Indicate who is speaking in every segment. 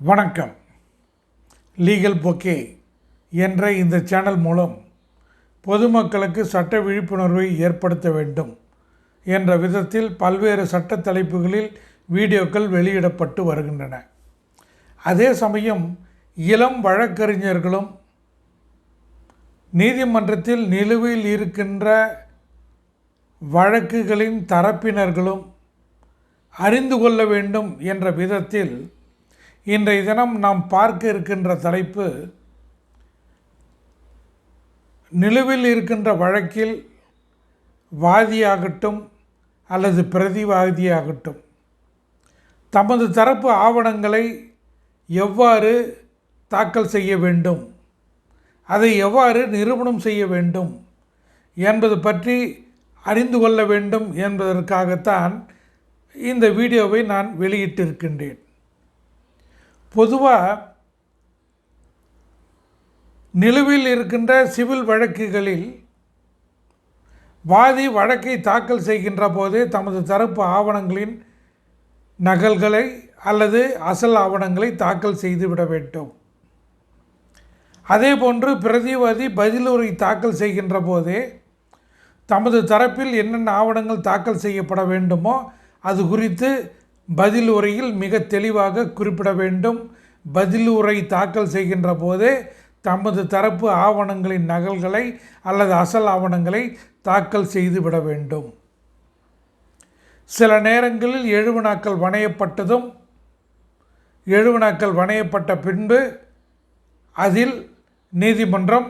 Speaker 1: வணக்கம். Legal bouquet என்ற இந்த சேனல் மூலம் பொதுமக்களுக்கு சட்ட விழிப்புணர்வை ஏற்படுத்த வேண்டும் என்ற விதத்தில் பல்வேறு சட்ட தலைப்புகளில் வீடியோக்கள் வெளியிடப்பட்டு வருகின்றன. அதே சமயம் இளம் வழக்கறிஞர்களும் நீதிமன்றத்தில் நிலுவையில் இருக்கின்ற வழக்குகளின் தரப்பினர்களும் அறிந்து கொள்ள வேண்டும் என்ற விதத்தில் இன்றைய தினம் நாம் பார்க்க இருக்கின்ற தலைப்பு நிலுவில் இருக்கின்ற வழக்கில் வாதியாகட்டும் அல்லது பிரதிவாதியாகட்டும் தமது தரப்பு ஆவணங்களை எவ்வாறு தாக்கல் செய்ய வேண்டும் அதை எவ்வாறு நிரூபணம் செய்ய வேண்டும் என்பது பற்றி அறிந்து கொள்ள வேண்டும் என்பதற்காகத்தான் இந்த வீடியோவை நான் வெளியிட்டிருக்கின்றேன். பொதுவாக நிலுவில் இருக்கின்ற சிவில் வழக்குகளில் வாதி வழக்கை தாக்கல் செய்கின்ற போது தமது தரப்பு ஆவணங்களின் நகல்களை அல்லது அசல் ஆவணங்களை தாக்கல் செய்துவிட வேண்டும். அதேபோன்று பிரதிவாதி பதிலுரை தாக்கல் செய்கின்ற போதே தமது தரப்பில் என்னென்ன ஆவணங்கள் தாக்கல் செய்யப்பட வேண்டுமோ அது குறித்து பதில் உரையில் மிக தெளிவாக குறிப்பிட வேண்டும். பதில் உரை தாக்கல் செய்கின்ற போதே தமது தரப்பு ஆவணங்களின் நகல்களை அல்லது அசல் ஆவணங்களை தாக்கல் செய்து விட வேண்டும். சில நேரங்களில் எழுவினாக்கள் வணையப்பட்டதும் எழுவினாக்கள் வணையப்பட்ட பின்பு அதில் நீதிமன்றம்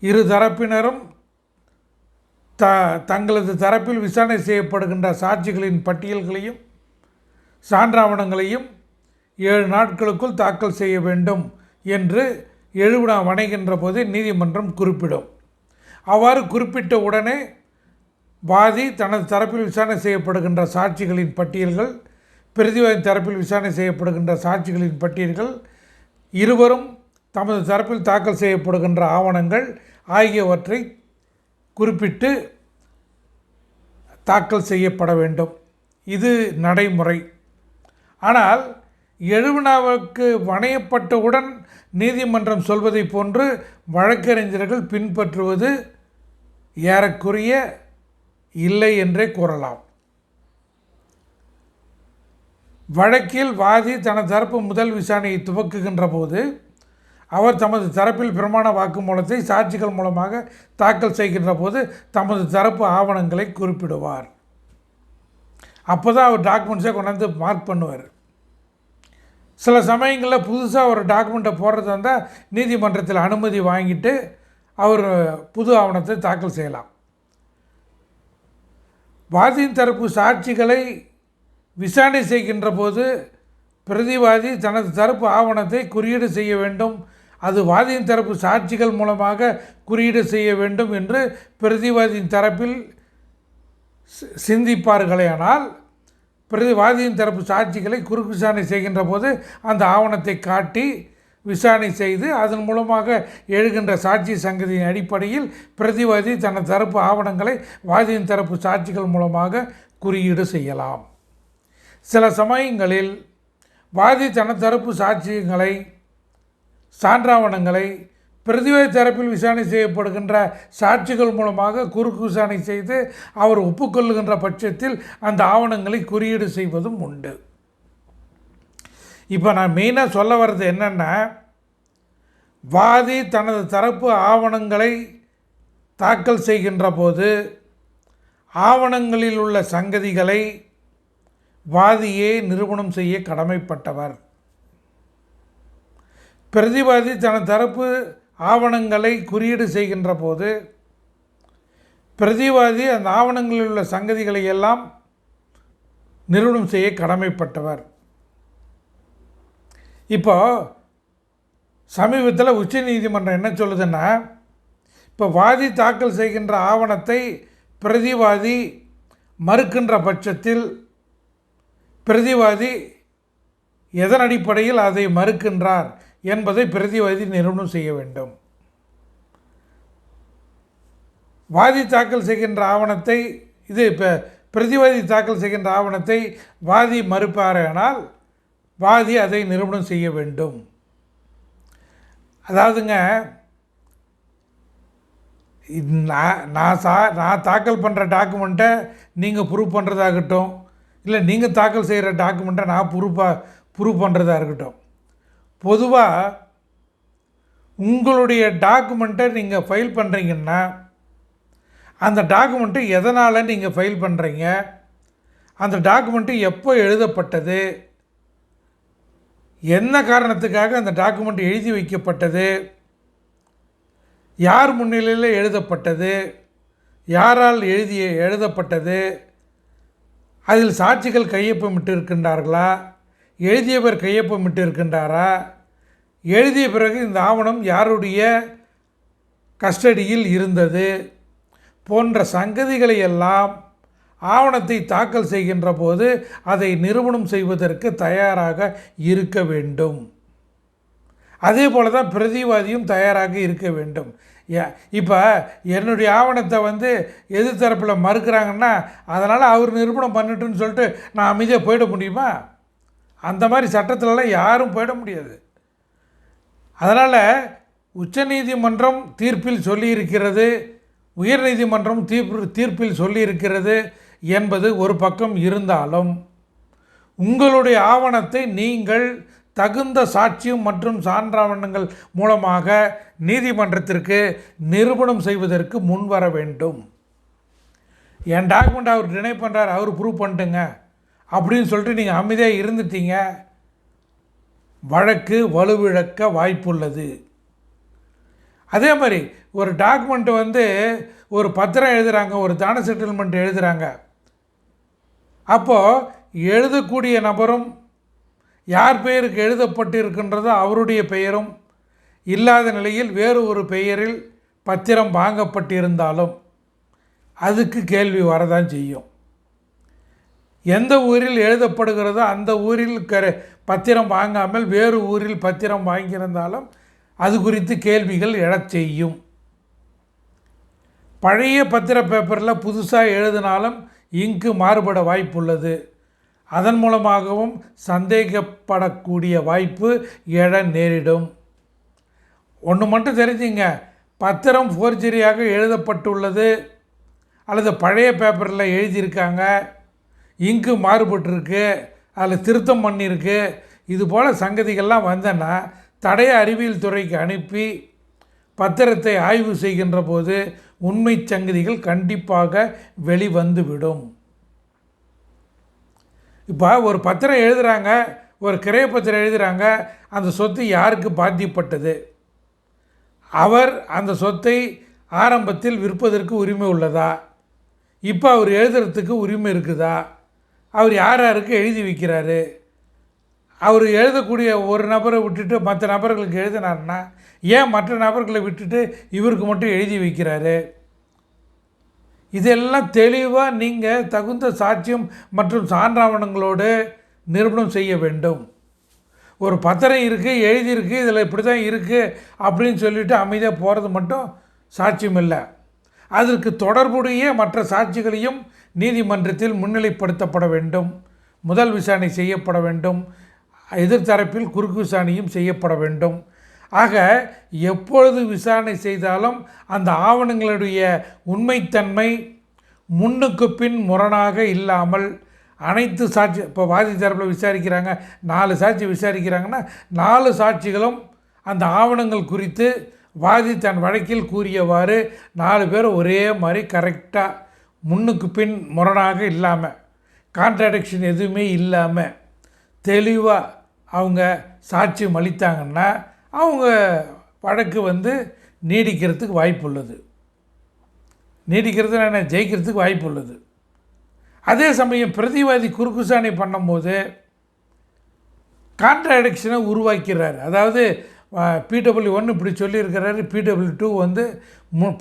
Speaker 1: இரு தரப்பினரும் த தங்களது தரப்பில் விசாரணை செய்யப்படுகின்ற சாட்சிகளின் பட்டியல்களையும் சான்றாவணங்களையும் ஏழு நாட்களுக்குள் தாக்கல் செய்ய வேண்டும் என்று எழுவினா வணைகின்ற போது நீதிமன்றம் குறிப்பிடும். அவ்வாறு குறிப்பிட்ட உடனே பாதி தனது தரப்பில் விசாரணை செய்யப்படுகின்ற சாட்சிகளின் பட்டியல்கள் பிரதிவாதி தரப்பில் விசாரணை செய்யப்படுகின்ற சாட்சிகளின் பட்டியல்கள் இருவரும் தமது தரப்பில் தாக்கல் செய்யப்படுகின்ற ஆவணங்கள் ஆகியவற்றை குறிப்பிட்டு தாக்கல் செய்யப்பட வேண்டும். இது நடைமுறை. ஆனால் எழுவனாவுக்கு வணையப்பட்டவுடன் நீதிமன்றம் சொல்வதை போன்று வழக்கறிஞர்கள் பின்பற்றுவது ஏறக்குறைய இல்லை என்றே கூறலாம். வழக்கில் வாதி தனது தரப்பு முதல் விசாரணையை துவக்குகின்ற போது அவர் தமது தரப்பில் பிரமாண வாக்குமூலத்தை சாட்சிகள் மூலமாக தாக்கல் செய்கின்ற போது தமது தரப்பு ஆவணங்களை குறிப்பிடுவார். அப்போ தான் அவர் டாக்குமெண்ட்ஸை கொண்டாந்து மார்க் பண்ணுவார். சில சமயங்களில் புதுசாக ஒரு டாக்குமெண்ட்டை போடுறது வந்தால் நீதிமன்றத்தில் அனுமதி வாங்கிட்டு அவர் புது ஆவணத்தை தாக்கல் செய்யலாம். வாதியின் தரப்பு சாட்சிகளை விசாரணை செய்கின்ற போது பிரதிவாதி தனது தரப்பு ஆவணத்தை குறியீடு செய்ய வேண்டும். அது வாதியின் தரப்பு சாட்சிகள் மூலமாக குறியீடு செய்ய வேண்டும் என்று பிரதிவாதியின் தரப்பில் சிந்திப்பார்களேயானால் பிரதிவாதியின் தரப்பு சாட்சிகளை குறுக்கு விசாரணை செய்கின்ற போது அந்த ஆவணத்தை காட்டி விசாரணை செய்து அதன் மூலமாக எழுகின்ற சாட்சி சங்கதியின் அடிப்படையில் பிரதிவாதி தனது தரப்பு ஆவணங்களை வாதியின் தரப்பு சாட்சிகள் மூலமாக குறியீடு செய்யலாம். சில சமயங்களில் வாதி தனது தரப்பு சாட்சியங்களை சான்றாவணங்களை பிரதிவாதி தரப்பில் விசாரணை செய்யப்படுகின்ற சாட்சிகள் மூலமாக குறுக்கு விசாரணை செய்து அவர் ஒப்புக்கொள்ளுகின்ற பட்சத்தில் அந்த ஆவணங்களை குறியீடு செய்வதும் உண்டு. இப்போ நான் மெயினாக சொல்ல வர்றது என்னென்னா வாதி தனது தரப்பு ஆவணங்களை தாக்கல் செய்கின்ற போது ஆவணங்களில் உள்ள சங்கதிகளை வாதியே நிரூபணம் செய்ய கடமைப்பட்டவர். பிரதிவாதி தனது தரப்பு ஆவணங்களை குறியீடு செய்கின்ற போது பிரதிவாதி அந்த ஆவணங்களில் உள்ள சங்கதிகளை எல்லாம் நிறுவனம் செய்ய கடமைப்பட்டவர். இப்போ சமீபத்தில் உச்ச நீதிமன்றம் என்ன சொல்லுதுன்னா இப்போ வாதி தாக்கல் செய்கின்ற ஆவணத்தை பிரதிவாதி மறுக்கின்ற பட்சத்தில் பிரதிவாதி எதன் அடிப்படையில் அதை மறுக்கின்றார்? என்பதை பிரதிவாதி நிறுவனம் செய்ய வேண்டும். வாதி தாக்கல் செய்கின்ற ஆவணத்தை இது இப்போ பிரதிவாதி தாக்கல் செய்கின்ற ஆவணத்தை வாதி மறுப்பாரானால் வாதி அதை நிறுவனம் செய்ய வேண்டும். அதாவதுங்க நான் நான் சா நான் தாக்கல் பண்ணுற டாக்குமெண்ட்டை நீங்கள் ப்ரூவ் பண்ணுறதாகட்டும் இல்லை நீங்கள் தாக்கல் செய்கிற டாக்குமெண்ட்டை நான் ப்ரூஃபாக ப்ரூவ் பண்ணுறதா இருக்கட்டும். பொதுவாக உங்களுடைய டாக்குமெண்ட்டை நீங்கள் ஃபைல் பண்ணுறீங்கன்னா அந்த டாக்குமெண்ட்டு எதனால் நீங்கள் ஃபைல் பண்ணுறீங்க அந்த டாக்குமெண்ட்டு எப்போ எழுதப்பட்டது என்ன காரணத்துக்காக அந்த டாக்குமெண்ட் எழுதி வைக்கப்பட்டது யார் முன்னிலையில் எழுதப்பட்டது யாரால் எழுதிய எழுதப்பட்டது அதில் சாட்சிகள் கையொப்பமிட்டு இருக்கின்றார்களா எழுதியவர் கையொப்பமிட்டு இருக்கின்றாரா எழுதிய பிறகு இந்த ஆவணம் யாருடைய கஸ்டடியில் இருந்தது? போன்ற சங்கதிகளை எல்லாம் ஆவணத்தை தாக்கல் செய்கின்ற போது அதை நிறுவனம் செய்வதற்கு தயாராக இருக்க வேண்டும். அதே போல தான் பிரதிவாதியும் தயாராக இருக்க வேண்டும். இப்போ என்னுடைய ஆவணத்தை வந்து எதிர்த்தரப்பில் மறுக்கிறாங்கன்னா அதனால் அவர் நிரூபணம் பண்ணட்டுன்னு சொல்லிட்டு நான் அமைதியாக போயிட முடியுமா? அந்த மாதிரி சட்டத்திலலாம் யாரும் போயிட முடியாது. அதனால் உச்சநீதிமன்றம் தீர்ப்பில் சொல்லியிருக்கிறது உயர்நீதிமன்றம் தீர்ப்பு தீர்ப்பில் சொல்லியிருக்கிறது என்பது ஒரு பக்கம் இருந்தாலும் உங்களுடைய ஆவணத்தை நீங்கள் தகுந்த சாட்சியம் மற்றும் சான்றாவணங்கள் மூலமாக நீதிமன்றத்திற்கு நிரூபணம் செய்வதற்கு முன்வர வேண்டும். என் டாக்குமெண்ட் அவர் டினை பண்ணுறார் அவர் ப்ரூவ் பண்ணிட்டுங்க. அப்படின்னு சொல்லிட்டு நீங்கள் அமைதியாக இருந்துட்டீங்க. வழக்கு வலுவிழக்க வாய்ப்புள்ளது. அதே மாதிரி ஒரு டாக்குமெண்ட் வந்து ஒரு பத்திரம் எழுதுகிறாங்க ஒரு தான செட்டில்மெண்ட் எழுதுகிறாங்க அப்போது எழுதக்கூடிய நபரும் யார் பெயருக்கு எழுதப்பட்டிருக்கின்றதோ அவருடைய பெயரும் இல்லாத நிலையில் வேறு ஒரு பெயரில் பத்திரம் வாங்கப்பட்டிருந்தாலும் அதுக்கு கேள்வி வரதான் செய்யும். எந்த ஊரில் எழுதப்படுகிறதோ அந்த ஊரில் க பத்திரம் வாங்காமல் வேறு ஊரில் பத்திரம் வாங்கியிருந்தாலும் அது குறித்து கேள்விகள் எழச் செய்யும். பழைய பத்திர பேப்பரில் புதுசாக எழுதினாலும் இங்கு மாறுபட வாய்ப்புள்ளது. அதன் மூலமாகவும் சந்தேகப்படக்கூடிய வாய்ப்பு எழ நேரிடும். ஒன்று மட்டும் தெரிஞ்சுங்க. பத்திரம் ஃபோர்ஜரியாக எழுதப்பட்டுள்ளது. அல்லது பழைய பேப்பரில் எழுதியிருக்காங்க. இங்கு மாறுபட்டிருக்கு அதில் திருத்தம் பண்ணியிருக்கு. இது போல் சங்கதிகள்லாம் வந்தேன்னா தடய அறிவியல் துறைக்கு அனுப்பி பத்திரத்தை ஆய்வு செய்கின்ற போது உண்மை சங்கதிகள் கண்டிப்பாக வெளிவந்துவிடும். இப்போ ஒரு பத்திரம் எழுதுகிறாங்க ஒரு கிரைய பத்திரம் எழுதுகிறாங்க அந்த சொத்து யாருக்கு பாத்தியப்பட்டது? அவர் அந்த சொத்தை ஆரம்பத்தில் விற்பதற்கு உரிமை உள்ளதா? இப்போ அவர் எழுதுறதுக்கு உரிமை இருக்குதா? அவர் யார் யாருக்கு எழுதி வைக்கிறாரு? அவர் எழுதக்கூடிய ஒரு நபரை விட்டுட்டு மற்ற நபர்களுக்கு எழுதினார்னா ஏன் மற்ற நபர்களை விட்டுட்டு இவருக்கு மட்டும் எழுதி வைக்கிறாரு? இதெல்லாம் தெளிவாக நீங்கள் தகுந்த சாட்சியம் மற்றும் சான்றாவணங்களோடு நிரூபணம் செய்ய வேண்டும். ஒரு பத்திரம் இருக்குது எழுதியிருக்கு இதில் இப்படி தான் இருக்குது அப்படின்னு சொல்லிவிட்டு அமைதியாக போகிறது மட்டும் சாட்சியம் இல்லை. அதற்கு தொடர்புடைய மற்ற சாட்சிகளையும் நீதிமன்றத்தில் முன்னிலைப்படுத்தப்பட வேண்டும் முதல் விசாரணை செய்யப்பட வேண்டும் எதிர்த்தரப்பில் குறுக்கு விசாரணையும் செய்யப்பட வேண்டும். ஆக எப்பொழுது விசாரணை செய்தாலும் அந்த ஆவணங்களுடைய உண்மைத்தன்மை முன்னுக்கு பின் முரணாக இல்லாமல் அனைத்து சாட்சி இப்போ வாதி தரப்பில் விசாரிக்கிறாங்க நாலு சாட்சி விசாரிக்கிறாங்கன்னா நாலு சாட்சிகளும் அந்த ஆவணங்கள் குறித்து வாதி தன் வழக்கில் கூறியவாறு நாலு பேர் ஒரே மாதிரி கரெக்டாக முன்னுக்கு பின் முரணாக இல்லாமல் கான்ட்ராடிக்ஷன் எதுவுமே இல்லாமல் தெளிவாக அவங்க சாட்சியம் அளித்தாங்கன்னா அவங்க வழக்கு வந்து நீடிக்கிறதுக்கு வாய்ப்பு உள்ளது நீடிக்கிறது என்ன? ஜெயிக்கிறதுக்கு வாய்ப்பு உள்ளது அதே சமயம் பிரதிவாதி குறுக்குசாணி பண்ணும்போது கான்ட்ராடிக்ஷனை உருவாக்கிறார். அதாவது பிடபிள்யூ ஒன்று இப்படி சொல்லியிருக்கிறாரு. பிடபிள்யூ டூ வந்து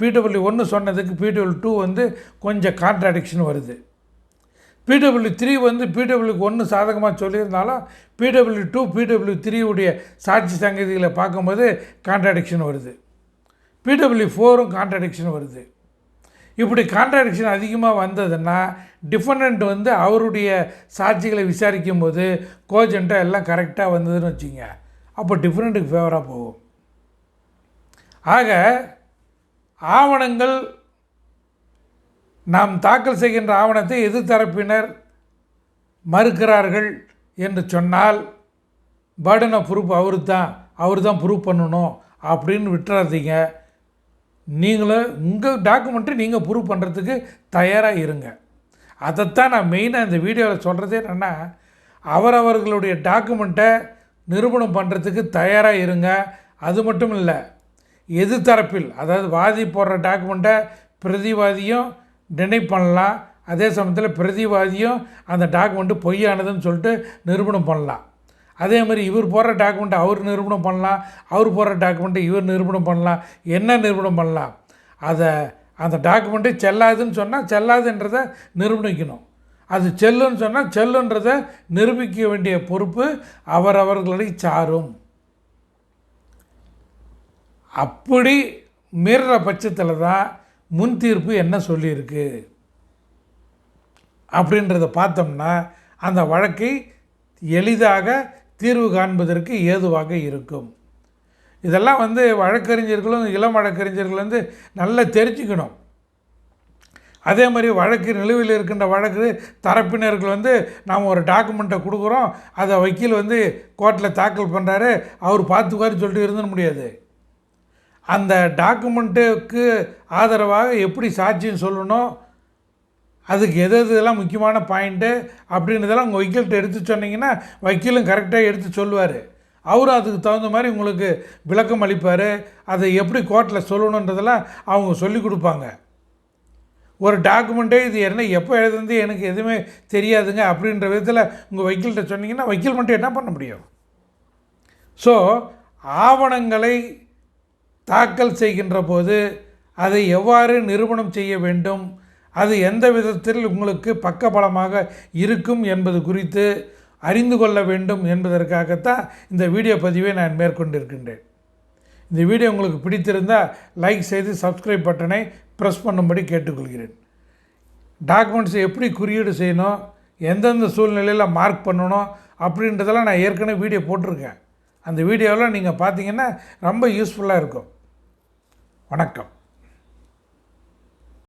Speaker 1: பிடபிள்யூ ஒன்று சொன்னதுக்கு பிடபிள்யூ டூ வந்து கொஞ்சம் கான்ட்ராடிக்ஷன் வருது. பிடபிள்யூ த்ரீ வந்து பிடபிள்யூக்கு ஒன்று சாதகமாக சொல்லியிருந்தாலும் பிடபிள்யூ டூ பிடபிள்யூ த்ரீயுடைய சாட்சி சங்கதிகளை பார்க்கும்போது கான்ட்ராடிக்ஷன் வருது. பிடபிள்யூ ஃபோரும் கான்ட்ராடிக்ஷன் வருது. இப்படி கான்ட்ராடிக்ஷன் அதிகமாக வந்ததுன்னா டிஃபனண்ட் வந்து அவருடைய சாட்சிகளை விசாரிக்கும் போது கோஜென்ட்டாக எல்லாம் கரெக்டாக வந்ததுன்னு வச்சுங்க அப்போ டிஃப்ரெண்ட்டுக்கு ஃபேவராக போகும். ஆக ஆவணங்கள் நாம் தாக்கல் செய்கின்ற ஆவணத்தை எதிர்த்தரப்பினர் மறுக்கிறார்கள் என்று சொன்னால் பர்டன் ஆஃப் ப்ரூஃப் அவரு தான் அவர் தான் ப்ரூவ் பண்ணணும் அப்படின்னு விட்டுறாதீங்க. நீங்களும் உங்கள் டாக்குமெண்ட்டை நீங்கள் ப்ரூவ் பண்ணுறதுக்கு தயாராக இருங்க. அதைத்தான் நான் மெயினாக இந்த வீடியோவில் சொல்கிறதே என்னென்னா அவரவர்களுடைய டாக்குமெண்ட்டை நிரூபணம் பண்ணுறதுக்கு தயாராக இருங்க. அது மட்டும் இல்லை எது தரப்பில் அதாவது வாதி போடுற டாக்குமெண்ட்டை பிரதிவாதியும் டினை பண்ணலாம் அதே சமயத்தில் பிரதிவாதியும் அந்த டாக்குமெண்ட்டு பொய்யானதுன்னு சொல்லிட்டு நிரூபணம் பண்ணலாம். அதே மாதிரி இவர் போடுற டாக்குமெண்ட்டை அவர் நிரூபணம் பண்ணலாம். அவர் போடுற டாக்குமெண்ட்டை இவர் நிரூபணம் பண்ணலாம். என்ன நிரூபணம் பண்ணலாம்? அதை அந்த டாக்குமெண்ட்டு செல்லாதுன்னு சொன்னால் செல்லாதுன்றதை நிரூபிக்கணும் அது செல்லுன்னு சொன்னால் செல்லுன்றதை நிரூபிக்க வேண்டிய பொறுப்பு அவரவர்களை சாரும். அப்படி மீறுற பட்சத்தில் தான் முன் தீர்ப்பு என்ன சொல்லியிருக்கு? அப்படின்றத பார்த்தோம்னா அந்த வழக்கை எளிதாக தீர்வு காண்பதற்கு ஏதுவாக இருக்கும். இதெல்லாம் வந்து வழக்கறிஞர்களும் இளம் வழக்கறிஞர்கள் வந்து நல்லா தெரிஞ்சுக்கணும். அதே மாதிரி வழக்கு நிலுவையில் இருக்கின்ற வழக்கு தரப்பினர்கள் வந்து நாம் ஒரு டாக்குமெண்ட்டை கொடுக்குறோம். அதை வக்கீல் வந்து கோர்ட்டில் தாக்கல் பண்ணுறாரு அவர் பார்த்துக்குவாரு சொல்லிட்டு இருந்துட முடியாது. அந்த டாக்குமெண்ட்டுக்கு ஆதரவாக எப்படி சாட்சியம் சொல்லணும்? அதுக்கு எது எது இதெல்லாம் முக்கியமான பாயிண்ட்டு அப்படின்றதெல்லாம் உங்கள் வக்கீல்கிட்ட எடுத்து சொன்னீங்கன்னா வக்கீலும் கரெக்டாக எடுத்து சொல்லுவார். அவரும் அதுக்கு தகுந்த மாதிரி உங்களுக்கு விளக்கம் அளிப்பார். அதை எப்படி கோர்ட்டில் சொல்லணுன்றதெல்லாம் அவங்க சொல்லி கொடுப்பாங்க. ஒரு டாக்குமெண்ட்டே இது என்ன எப்போ எழுதுந்து எனக்கு எதுவுமே தெரியாதுங்க அப்படின்ற விதத்தில் உங்கள் வக்கீல்கிட்ட சொன்னீங்கன்னா வக்கீல் மட்டும் என்ன பண்ண முடியும்? ஸோ ஆவணங்களை தாக்கல் செய்கின்ற போது அதை எவ்வாறு நிறுவனம் செய்ய வேண்டும் அது எந்த விதத்தில் உங்களுக்கு பக்கபலமாக இருக்கும் என்பது குறித்து அறிந்து கொள்ள வேண்டும் என்பதற்காகத்தான் இந்த வீடியோ பதிவை நான் மேற்கொண்டிருக்கின்றேன். இந்த வீடியோ உங்களுக்கு பிடித்திருந்தால் லைக் செய்து சப்ஸ்கிரைப் பட்டனை ப்ரெஸ் பண்ணும்படி கேட்டுக்கொள்கிறேன். டாக்குமெண்ட்ஸை எப்படி குறியீடு செய்யணும் எந்தெந்த சூழ்நிலையில் மார்க் பண்ணணும் அப்படின்றதெல்லாம் நான் ஏற்கனவே வீடியோ போட்டிருக்கேன். அந்த வீடியோவில் நீங்கள் பார்த்தீங்கன்னா ரொம்ப யூஸ்ஃபுல்லாக இருக்கும். வணக்கம்.